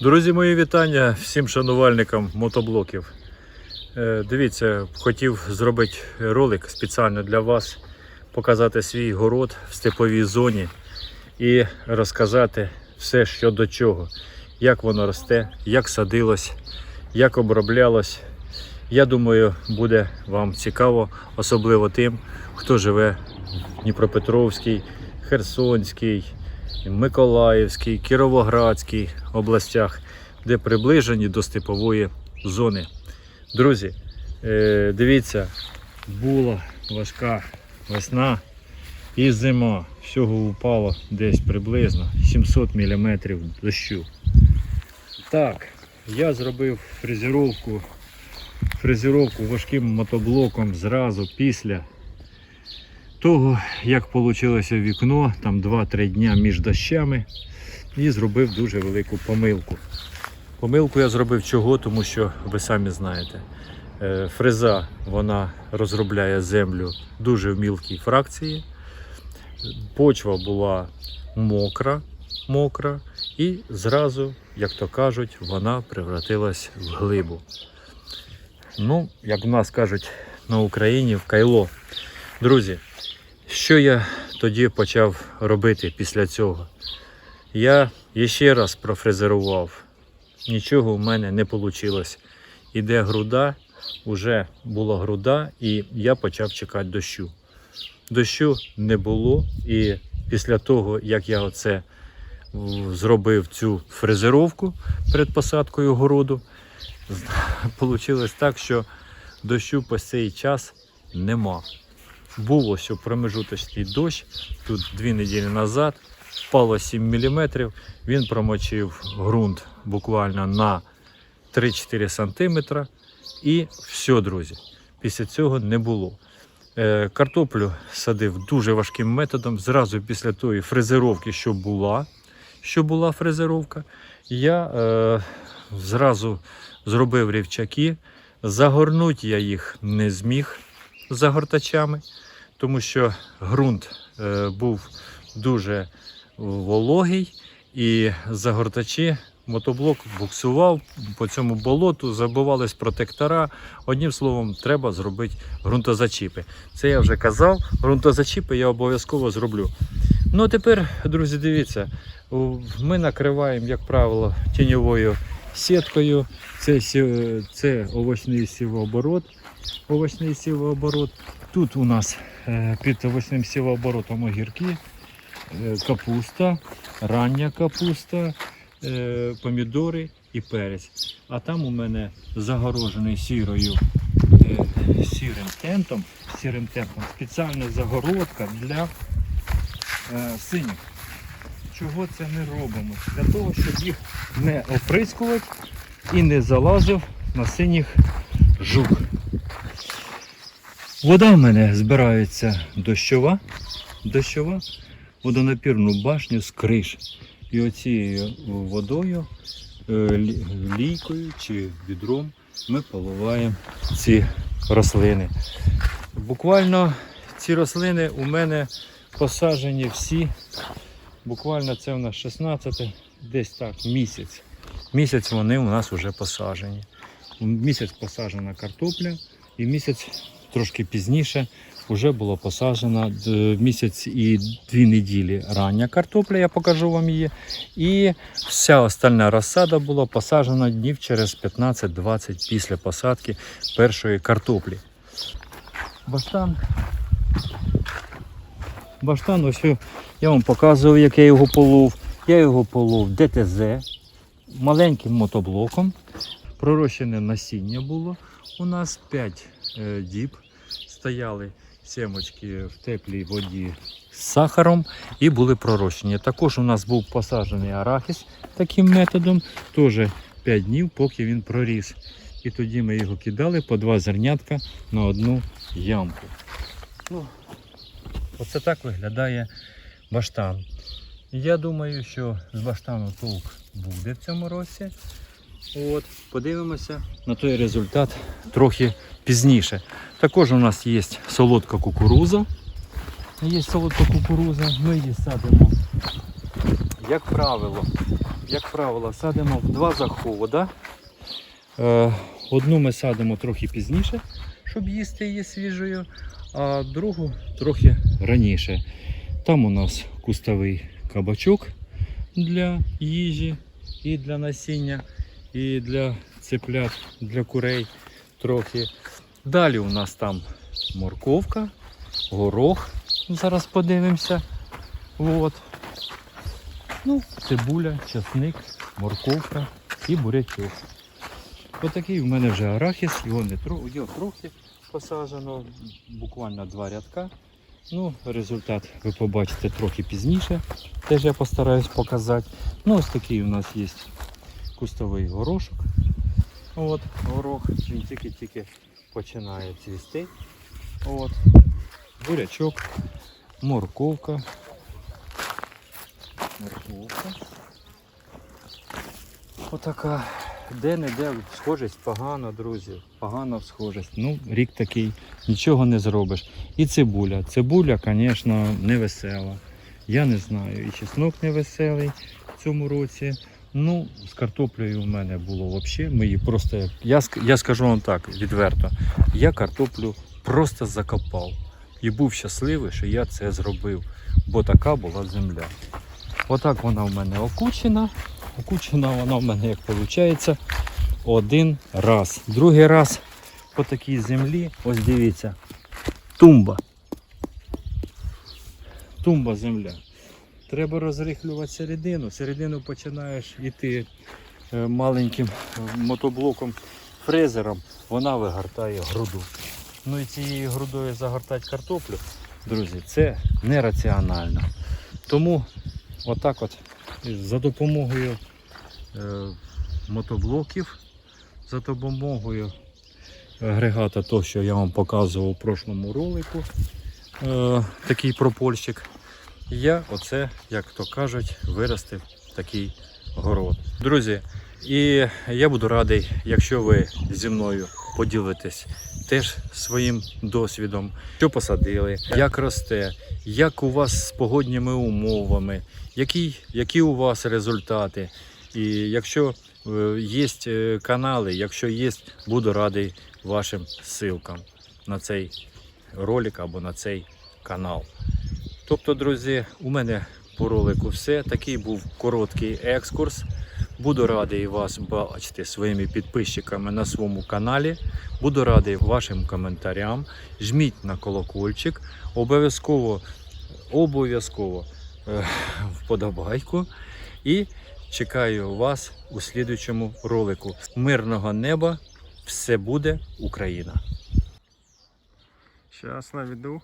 Друзі, мої вітання всім шанувальникам мотоблоків. Е, Дивіться, хотів зробити ролик спеціально для вас, показати свій город в степовій зоні і розказати все, що до чого, як воно росте, як садилось, як оброблялось. Я думаю, буде вам цікаво, особливо тим, хто живе в Дніпропетровській, Херсонській, Миколаївській, Кіровоградській областях, де приближені до степової зони. Друзі, е, дивіться, була важка весна і зима. Всього упало десь приблизно 700 мм дощу. Так, я зробив фрезеровку, фрезеровку важким мотоблоком зразу після того, як вийшло вікно, там 2-3 дня між дощами, і зробив дуже велику помилку. Помилку я зробив чого, тому що ви самі знаєте, е, фреза вона розробляє землю дуже в мілкій фракції. Почва була мокра, мокра, і зразу, як то кажуть, вона превратилась в глибу. Ну, як в нас кажуть на Україні, в кайло. Друзі, що я тоді почав робити після цього? Я ще раз профрезерував. Нічого в мене не вийшло. Іде груда, вже була груда, і я почав чекати дощу. Дощу не було, і після того, як я оце зробив цю фрезеровку перед посадкою городу, вийшло так, що дощу по цей час нема. Було що промежуточний дощ, тут дві неділі назад, впало 7 мм, він промочив ґрунт буквально на 3-4 см. І все, друзі. Після цього не було. Е, Картоплю садив дуже важким методом. Зразу після тої фрезеровки, що була, що була фрезеровка, я е, зразу зробив рівчаки. Загорнути я їх не зміг загортачами, тому що ґрунт е, був дуже вологий і загортачі. Мотоблок буксував по цьому болоту, забивались протектора. Одним словом, треба зробити ґрунтозачіпи. Це я вже казав. Ґрунтозачіпи я обов'язково зроблю. Ну а тепер, друзі, дивіться, ми накриваємо, як правило, тіньовою сіткою. Це, це овочний сівооборот. Овочний сівооборот. Тут у нас е, під овочним сівооборотом огірки, е, капуста, рання капуста, е, помідори і перець. А там у мене загорожений сірою сірим тентом, сірим тентом спеціальна загородка для синіх. Чого це ми робимо? Для того, щоб їх не оприскувати і не залазив на синіх жук. Вода в мене збирається дощова, дощова водонапірну башню з криш. І оцією водою, е, лійкою чи відром ми поливаємо ці рослини. Буквально ці рослини у мене посаджені всі. Буквально це у нас 16, десь так, місяць. Місяць вони у нас вже посаджені. Місяць посаджена картопля, і місяць трошки пізніше вже було посаджено місяць і дві неділі рання картопля, я покажу вам її. І вся остальна розсада була посаджена днів через 15-20 після посадки першої картоплі. Баштан. Баштан, ось я вам показував, як я його полов. Я його полов ДТЗ маленьким мотоблоком. Пророщене насіння було. У нас 5 е, діб стояли семочки в теплій воді з сахаром і були пророщені. Також у нас був посаджений арахіс таким методом, теж 5 днів, поки він проріс. І тоді ми його кидали по два зернятка на одну ямку. Ну, оце так виглядає баштан. Я думаю, що з баштану толк буде в цьому році. От, подивимося на той результат трохи пізніше. Також у нас є солодка кукуруза. Є солодка кукуруза, ми її садимо, як правило, як правило, садимо в два заходи. Одну ми садимо трохи пізніше, щоб їсти її свіжою, а другу трохи раніше. Там у нас кустовий кабачок для їжі і для насіння, і для цеплят, для курей трохи. Далі у нас там морковка, горох. Зараз подивимося. От. Ну, цибуля, часник, морковка і бурячок. Отакий в мене вже арахіс, його не його трохи посаджено, буквально два рядка. Ну, результат ви побачите трохи пізніше. Теж я постараюсь показати. Ну, ось такий у нас є кустовий горошок. От, горох, він тільки-тільки починає цвісти. От, бурячок, морковка. Морковка. Отака. Де-не-де схожість погано, друзі. Погана схожість. Ну, рік такий, нічого не зробиш. І цибуля. Цибуля, звісно, не весела. Я не знаю. І чеснок не веселий в цьому році. Ну, з картоплею в мене було взагалі. Ми її просто. Я, я скажу вам так відверто. Я картоплю просто закопав. І був щасливий, що я це зробив, бо така була земля. Отак вона в мене окучена. Окучена вона в мене як виходить один раз. Другий раз по такій землі, ось дивіться, тумба. Тумба земля. Треба розрихлювати середину. Середину починаєш йти е, маленьким е, мотоблоком фрезером, вона вигортає груду. Ну і цією грудою загортати картоплю, друзі, це нераціонально. Тому отак от за допомогою мотоблоків, за допомогою агрегата, то, що я вам показував у прошлому ролику, е, такий пропольщик, я оце, як то кажуть, виростив такий город. Друзі, і я буду радий, якщо ви зі мною поділитесь теж своїм досвідом, що посадили, як росте, як у вас з погодніми умовами, які, які у вас результати. І якщо є канали, якщо є, буду радий вашим ссылкам на цей ролик або на цей канал. Тобто, друзі, у мене по ролику все. Такий був короткий екскурс. Буду радий вас бачити своїми підписчиками на своєму каналі. Буду радий вашим коментарям. Жміть на колокольчик. Обов'язково, обов'язково е, вподобайку. І чекаю вас у слідуючому ролику. Мирного неба! Все буде Україна! Зараз наведу.